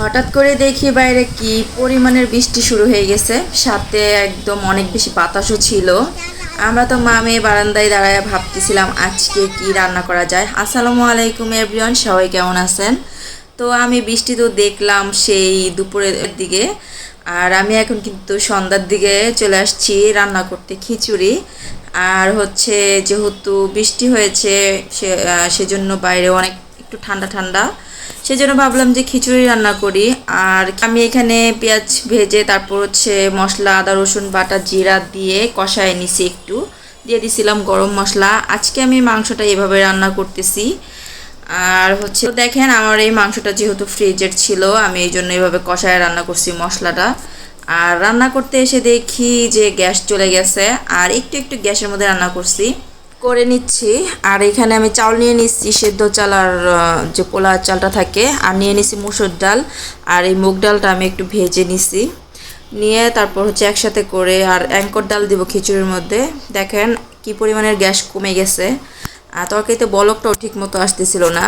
হঠাৎ করে দেখি বাইরে কি পরিমাণের বৃষ্টি শুরু হয়ে গেছে। সাথে একদম অনেক বেশি বাতাসও ছিল। আমরা তো মামে বারান্দায় দাঁড়ায় ভাবতেছিলাম, আজকে কি রান্না করা যায়? আসসালামু আলাইকুম এভরিওয়ান, সবাই কেমন আছেন? তো আমি বৃষ্টি তো দেখলাম সেই দুপুরের দিকে, আর আমি এখন কিন্তু সন্ধ্যার দিকে চলে আসছি রান্না করতে খিচুড়ি। আর হচ্ছে যেহেতু বৃষ্টি হয়েছে, সে সেজন্য বাইরে অনেক একটু ঠান্ডা ঠান্ডা। সেজন্য ভাবলাম যে খিচুড়ি রান্না করি। আর আমি এখানে পেঁয়াজ ভেজে, তারপর হচ্ছে মশলা, আদা, রসুন, বাটা, জিরা দিয়ে কষায় নিছি একটু। দিয়ে দিছিলাম গরম মশলা। আজকে আমি মাংসটা এভাবে রান্না করতেছি। আর হচ্ছে দেখেন, আমার এই মাংসটা যেহেতু ফ্রিজের ছিল, আমি এই জন্য এইভাবে কষায় রান্না করছি মশলাটা। আর রান্না করতে এসে দেখি যে গ্যাস চলে গেছে। আর একটু একটু গ্যাসের মধ্যে রান্না করছি। করে নিচ্ছি। আর এখানে আমি চাউল নিয়ে নিচ্ছি, সেদ্ধ চাল আর যে পোলা চালটা থাকে, আর নিয়ে নিচ্ছি মুসুর ডাল। আর এই মুগ ডালটা আমি একটু ভেজে নিছি নিয়ে তারপর হচ্ছে একসাথে করে, আর অ্যাঙ্কর ডাল দিব খিচুড়ির মধ্যে। দেখেন কি পরিমাণের গ্যাস কমে গেছে। আর তরকারিতে বলকটাও ঠিক মতো আসতেছিল না।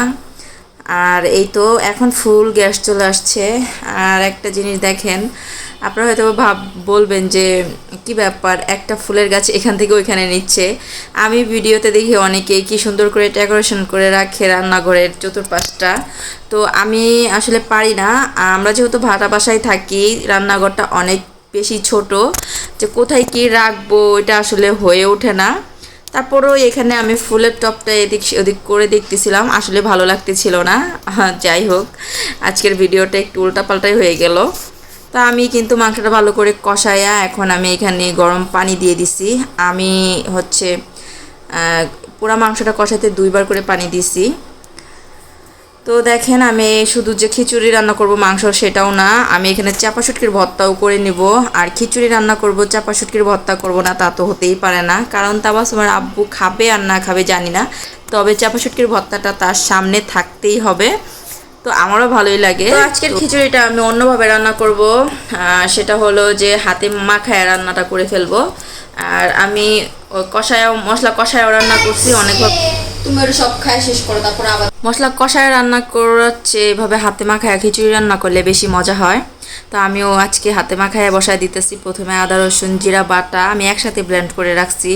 আর এই তো এখন ফুল গ্যাস চলে আসছে। আর একটা জিনিস দেখেন, আপনারা হয়তো ভাব, বলবেন যে কি ব্যাপার, একটা ফুলের গাছ এখান থেকে ওইখানে নিচ্ছে। আমি ভিডিওতে দেখি অনেকে কি সুন্দর করে ডেকোরেশন করে রাখে রান্নাঘরের চতুর্পাশটা। তো আমি আসলে পারি না। আমরা যেহেতু ভাটা বাসায় থাকি, রান্নাঘরটা অনেক বেশি ছোট, যে কোথায় কি রাখব এটা আসলে হয়ে ওঠে না। তারপরেও এখানে আমি ফুলের টপটা এদিক ওদিক করে দেখতেছিলাম, আসলে ভালো লাগতেছিল না। যাই হোক, আজকের ভিডিওটা একটু উল্টাপাল্টাই হয়ে গেল। তা আমি কিন্তু মাংসটা ভালো করে কষায়া এখন আমি এখানে গরম পানি দিয়ে দিছি। আমি হচ্ছে পুরা মাংসটা কষাতে দুইবার করে পানি দিছি। তো দেখেন আমি শুধু যে খিচুড়ি রান্না করব মাংস সেটাও না, আমি এখানে চাপা শুটকির ভর্তাও করে নিব। আর খিচুড়ি রান্না করব, চাপা শুটকির ভর্তা করব না, তা তো হতেই পারে না। কারণ তাবাস আমার আব্বু খাবে আর না খাবে জানি না। তবে চাপা শুটকির ভর্তাটা তার সামনে থাকতেই হবে। তো আমারও ভালোই লাগে। তো আজকের খিচুড়িটা আমি অন্যভাবে রান্না করব। সেটা হলো যে হাতে মাখায় রান্নাটা করে ফেলব। আর আমি কষায় মশলা কষায় রান্না করছি অনেকভাবে। তুমি ওটা সব খায় শেষ করো তারপর আবার মশলা কষায় রান্না করাচ্ছে এভাবে হাতে মাখায় খিচুড়ি রান্না করলে বেশি মজা হয়। তো আমিও আজকে হাতে মাখায় বসায় দিতেছি। প্রথমে আদা রসুন জিরা বাটা আমি একসাথে ব্লেন্ড করে রাখছি।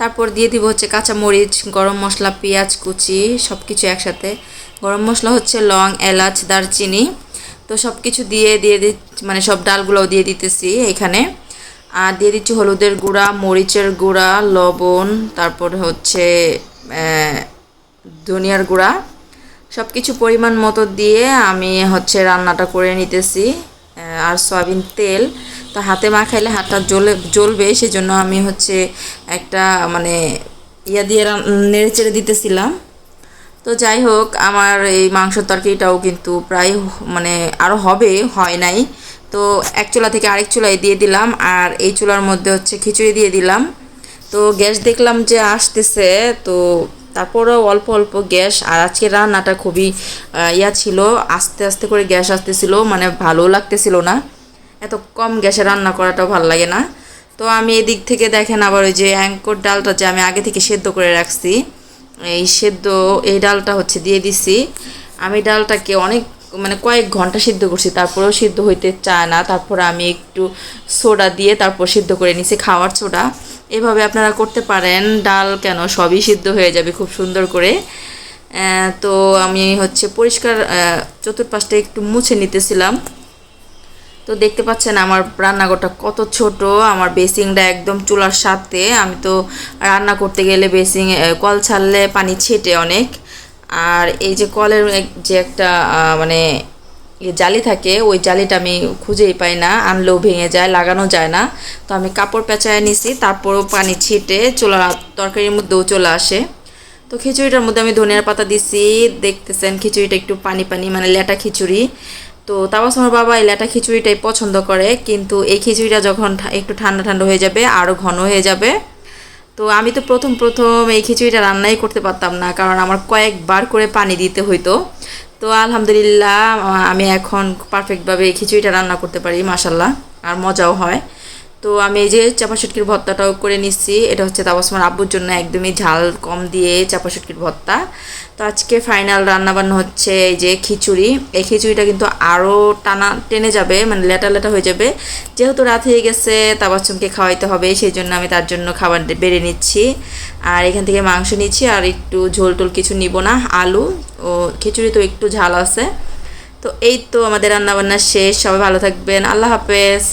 তারপর দিয়ে দিব হচ্ছে কাঁচা মরিচ গরম মশলা পেঁয়াজ কুচি সব কিছু একসাথে। গরম মশলা হচ্ছে লং, এলাচ, দারচিনি। তো সব কিছু দিয়ে দিয়ে দি মানে সব ডালগুলোও দিয়ে দিতেছি এখানে। আর দিয়ে দিচ্ছি হলুদের গুঁড়া, মরিচের গুঁড়া, লবণ, তারপর হচ্ছে ধনিয়ার গুঁড়া। সব কিছু পরিমাণ মতো দিয়ে আমি হচ্ছে রান্নাটা করে নিতেছি আর সয়াবিন তেল। তো হাতে মাখাইলে হাতটা জ্বলে, জ্বলবে, সেজন্য আমি হচ্ছে একটা মানে ইয়া দিয়ে নেড়ে চেড়ে দিতেছিলাম। তো যাই হোক, আমার এই মাংসের তরকারিটাও কিন্তু প্রায় মানে আরও হবে, হয় নাই। তো এক চুলা থেকে আরেক চুলায় দিয়ে দিলাম, আর এই চুলার মধ্যে হচ্ছে খিচুড়ি দিয়ে দিলাম। তো গ্যাস দেখলাম যে আসতেছে, তো তারপরেও অল্প অল্প গ্যাস, আর আজকে রান্নাটা খুবই ইয়া ছিল, আস্তে আস্তে করে গ্যাস আসতেছিল মানে ভালো লাগতেছিল না। এত কম গ্যাসে রান্না করাটাও ভালো লাগে না। তো আমি এদিক থেকে দেখেন আবার ওই যে অ্যাঙ্কর ডালটা যে আমি আগে থেকে সেদ্ধ করে রাখছি। এই সেদ্ধ, এই ডালটা হচ্ছে দিয়ে দিছি। আমি ডালটাকে অনেক মানে কয়েক ঘণ্টা সিদ্ধ করছি, তারপরেও সিদ্ধ হইতে চায় না। তারপর আমি একটু সোডা দিয়ে তারপর সিদ্ধ করে নিছি খাওয়ার সোডা। এভাবে আপনারা করতে পারেন। ডাল কেন? সবই সিদ্ধ হয়ে যাবে খুব সুন্দর করে। তো আমি হচ্ছে পরিষ্কার চতুর্পাশটা একটু মুছে নিতেছিলাম। তো দেখতে পাচ্ছেন আমার রান্নাঘরটা কত ছোট, আমার বেসিংটা একদম চুলার সাথে আমি তো রান্না করতে গেলে বেসিং কল ছাড়লে পানি ছেটে অনেক। আর এই যে কলের যে একটা মানে জালি থাকে, ওই জালিটা আমি খুঁজেই পাই না, আনলেও ভেঙে যায়, লাগানো যায় না। তো আমি কাপড় পেঁচায় নিছি, তারপরেও পানি ছিটে চোলা, তরকারির মধ্যেও চলে আসে। তো খিচুড়িটার মধ্যে আমি ধনিয়ার পাতা দিছি, দেখতেছেন খিচুড়িটা একটু পানি পানি মানে লেটা খিচুড়ি। তো তাবাস আমার বাবা এই লেটা খিচুড়িটাই পছন্দ করে, কিন্তু এই খিচুড়িটা যখন একটু ঠান্ডা ঠান্ডা হয়ে যাবে আরও ঘন হয়ে যাবে। তো আমি তো প্রথম প্রথম এই খিচুড়িটা রান্নাই করতে পারতাম না, কারণ আমার কয়েকবার করে পানি দিতে হইতো। তো আলহামদুলিল্লাহ আমি এখন পারফেক্টভাবে এই খিচুড়িটা রান্না করতে পারি মাসাল্লাহ আর মজাও হয়। তো আমি এই যে চাপা শুটকির ভর্তাটাও করে নিচ্ছি, এটা হচ্ছে তাবাসমার আব্বুর জন্য একদমই ঝাল কম দিয়ে চাপা শুটকির ভর্তা। তো আজকে ফাইনাল রান্নাবান্না হচ্ছে এই যে খিচুড়ি। এই খিচুড়িটা কিন্তু আরও টানা টেনে যাবে মানে লেটা লেটা হয়ে যাবে। যেহেতু রাত হয়ে গেছে তাবাসুমকে খাওয়াইতে হবে, সেই জন্য আমি তার জন্য খাবার বেড়ে নিচ্ছি। আর এখান থেকে মাংস নিচ্ছি, আর একটু ঝোল টোল কিছু নিব না, আলু ও খিচুড়ি তো একটু ঝাল আছে। তো এই তো আমাদের রান্নাবান্না শেষ, সবাই ভালো থাকবেন, আল্লাহ হাফেজ।